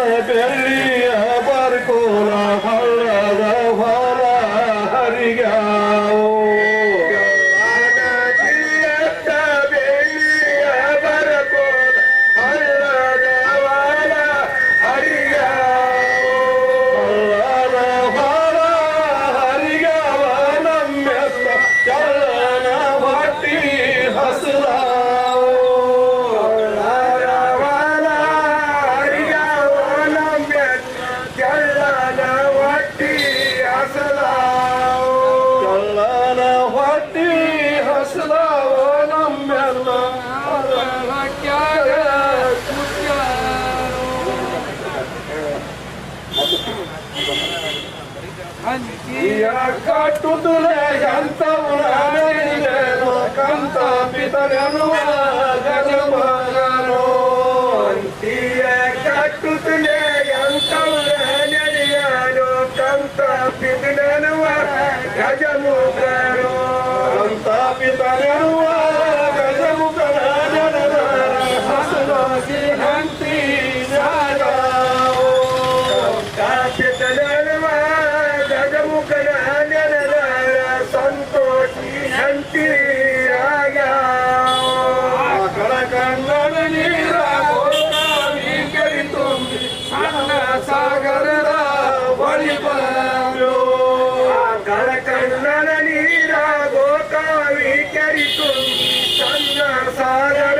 সাহেবের আবার কোলা ٽي جنهن ಕಂತ ڪنتا پتر सारे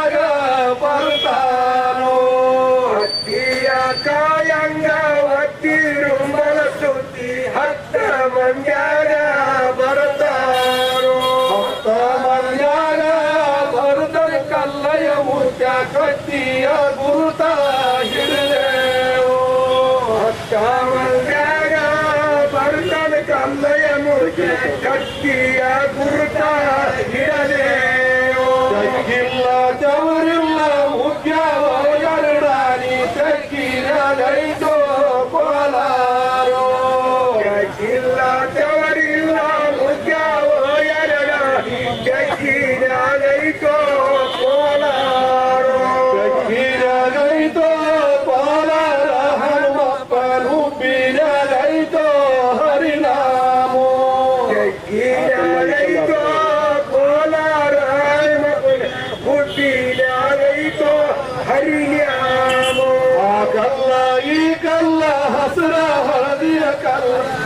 ಹತ್ಯಾ ಕತ್ತಿಯ ಗುರುತ ಹಿಡಿದೆವು ಹತ್ಯಾಗ ಬರ್ತಾನೆ ಕಲ್ಲಯ ಮುರುಕೆ ಕತ್ತಿಯ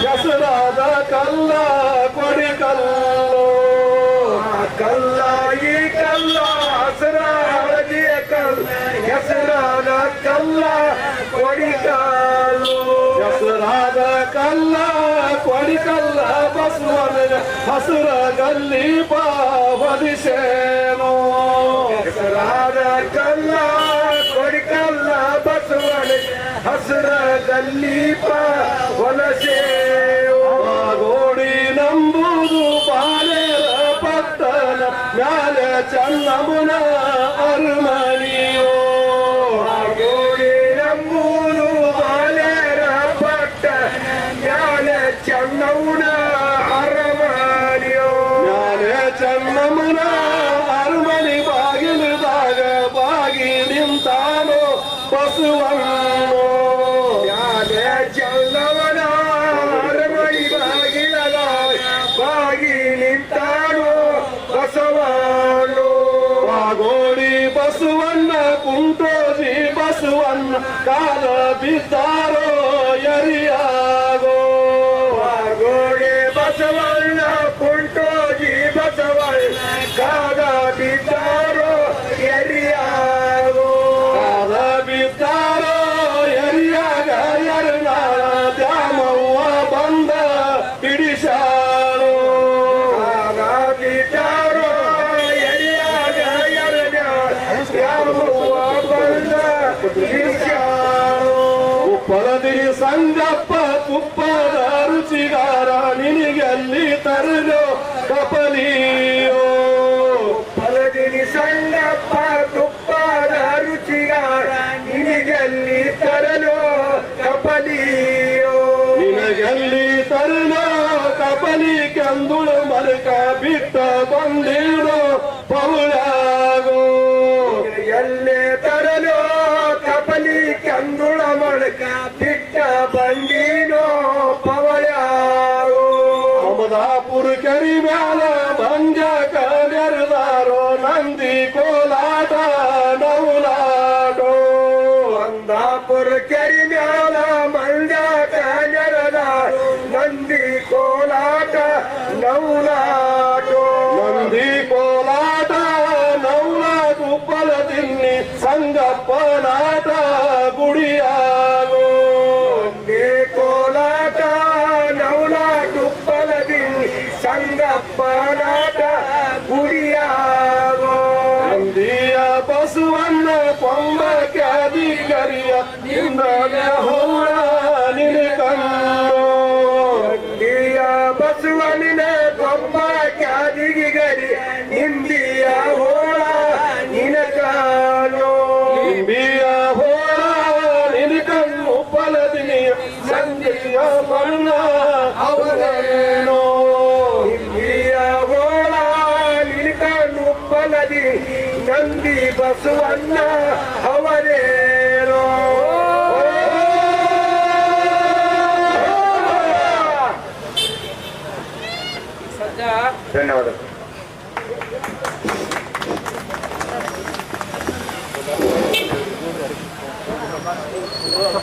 ಹೆಸರಾದ ಕಲ್ಲ ಕೊಡಿ ಕಲ್ಲೋ. ಕಲ್ಲ ಈ ಕಲ್ಲ ಹಸರಾವಳಿಯ ಕಲ್ಲ. ಹೆಸರಾದ ಕಲ್ಲ ಕೊಡಿ ಕಲ್ಲು. ಹೆಸರಾದ ಕಲ್ಲ ಕೊಡಿ ಕಲ್ಲ ಬಸವನ ಹಸುರ ಗಲ್ಲಿ ಬಾವದಿಸೇನೋ ಹೆಸರಾದ ಕಲ್ಲ ಹಸರದಲ್ಲಿ ವಲಸೆ ಓಡಿ ನಂಬುದು ಬಾಲೆರ ಪತ್ತಲ ಮ್ಯಾಲ ಚನ್ನಮುನ ಅರುಮನಿಯೋ ಓಡಿ ನಂಬುದು ಬಾಲೆರ ಪಟ್ಟ ಮ್ಯಾಲ ಚನ್ನಮುನ ಅರಮನಿಯೋ ಮ್ಯಾಲ ಚನ್ನಮುನ ಅರಮನಿ ಬಾಗಿಲದಾಗ ಬಾಗಿ ನಿಂತಾನೋ ಬಸವಣ್ಣೋ ಚಲ್ಲವನ ಕುಂಟೋಜಿ ಬಸವಣ್ಣ ಕಾಲ ಬಿದ್ದಾರೋ ತರಲು ಕಪಲಿಯೋ. ಫಲದಿನಿ ಸಣ್ಣಪ್ಪ ತುಪ್ಪದ ರುಚಿಗಾರ ನಿನಗಲ್ಲಿ ತರಲು ಕಪಲಿಯೋ. ನಿನಗಲ್ಲಿ ತರಲು ಕಪಲಿ ಕಂದುಳು ಮಲಕ ಬಿಟ್ಟ ಕೋಲಾಟ ನೌಲಾಟೋ ಒಂದಾಪುರ ಕೆರಿ ಮ್ಯಾಲ ಕಾನರದ ನಂದಿ ಕೋಲಾಟ ನೌಲಾಟೋ ನಂದಿ ಕೋಲಾಟ ನೌಲ ಗುಪ್ಪಲ ತಿನ್ನಿ ಬಸವನಿನ ಕೊಂಬ ಕ್ಯಾದಿಗೆ ಗರಿ ಇಂದಿಯ ಹೋಳ ನಿನಕಾನೋ ನಿಂಬಿಯ ಹೋಳ ನಿನ ಕಣ್ಣು ಫಲದಿನಿಯ ಸಂಜೆಯ ಬಣ್ಣ ಅವರೇನೋ ಇಂದಿಯ ಹೋಳ ನಿನ ಕಣ್ಣು ಫಲದಿ ನಂದಿ ಬಸವಣ್ಣ ಧನ್ಯವಾದ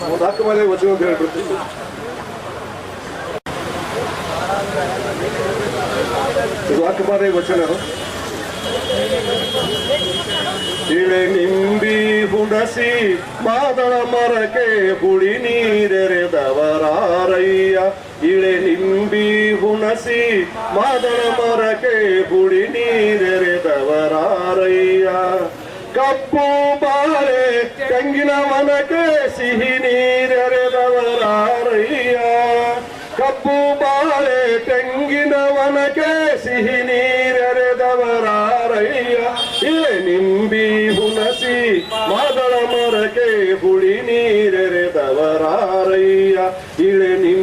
ಮುದಾಕ ಮೇಲೆ ವಚನ ಅಂತ ಹೇಳ್ಬಿಡ್ತೀನಿ ಇದು ಅಕ್ಕಮಾರೆ ವಚನ ಇಳೆ ನಿಂಬಿ ಹುಣಸಿ ಮಾದಳ ಮರಕ್ಕೆ ಹುಳಿ ನೀರೆರೆದವರಾರಯ್ಯ ಇಳೆ ನಿಂಬಿ ಹುಣಸಿ ಮಾದಳ ಮರಕೆ ಬುಡಿ ನೀರೆರೆದವರಾರಯ್ಯ ಕಪ್ಪು ಬಾಳೆ, ತೆಂಗಿನ ಮನಕೆ ಸಿಹಿ ನೀರೆರೆದವರಾರಯ್ಯ ಕಪ್ಪು ಬಾಳೆ, ತೆಂಗಿನ ವನಕೆ ಸಿಹಿ ನೀರೆರೆದವರಾರಯ್ಯ ಇಳೆ ನಿಂಬಿ ಹುಣಸಿ, ಮಾದಳ ಮರಕೆ ಹುಳಿ ನೀರೆರೆದವರಾರಯ್ಯ ಇಳೆ ನಿಂಬಿ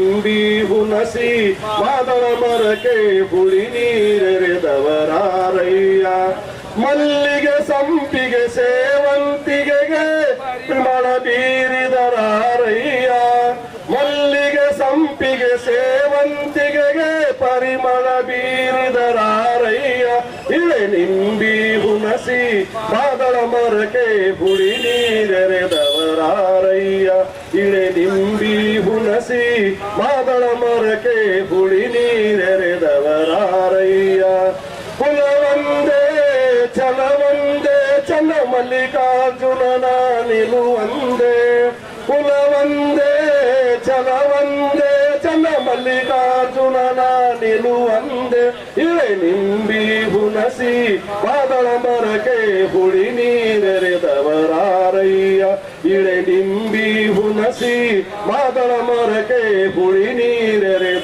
ಹುಣಸಿ ಮಾದಳ ಮರಕೆ ಹುಳಿ ನೀರೆರೆದವರಾರಯ್ಯ. ಮಲ್ಲಿಗೆ ಸಂಪಿಗೆ ಸೇವಂತಿಗೆಗೆ ಪರಿಮಳ ಬೀರಿದರಾರಯ್ಯ. ಮಲ್ಲಿಗೆ ಸಂಪಿಗೆ ಸೇವಂತಿಗೆಗೆ ಪರಿಮಳ ಬೀರಿದರಾರಯ್ಯ. ಇಳೆ ನಿಂಬಿ ಹುಣಸಿ, ಮಾದಳ ಮರಕೆ ಹುಳಿ ನೀರೆರೆದವರಾರಯ್ಯ. ಇಳೆ ನಿಂಬಿ ಮಾದಳ ಮರಕೆ ಹುಳಿ ನೀರೆರೆದವರಾರಯ್ಯ. ಕುಲವಂದೇ ಛಲವಂದೇ ಚಂದ ಮಲ್ಲಿಕಾರ್ಜುನನ ನಿಲುವಂದೇ. ಕುಲವಂದೇ ಛಲವಂದೇ ಚಂದ ಮಲ್ಲಿಕಾರ್ಜುನನ ನಿಲುವಂದೇ. ಇಳೆ ನಿಂಬಿ ಹುಣಸಿ, ಮಾದಳ ಮರಕ್ಕೆ ಹುಳಿ ನೀರೆರೆದವರಾರಯ್ಯ. ಇಳೆ ನಿಂಬಿ ಹುಣಸಿ ಮಾದಳ ಮರಕ್ಕೆ ಹುಳಿ ನೀರೆರೆದವರಾರಯ್ಯ.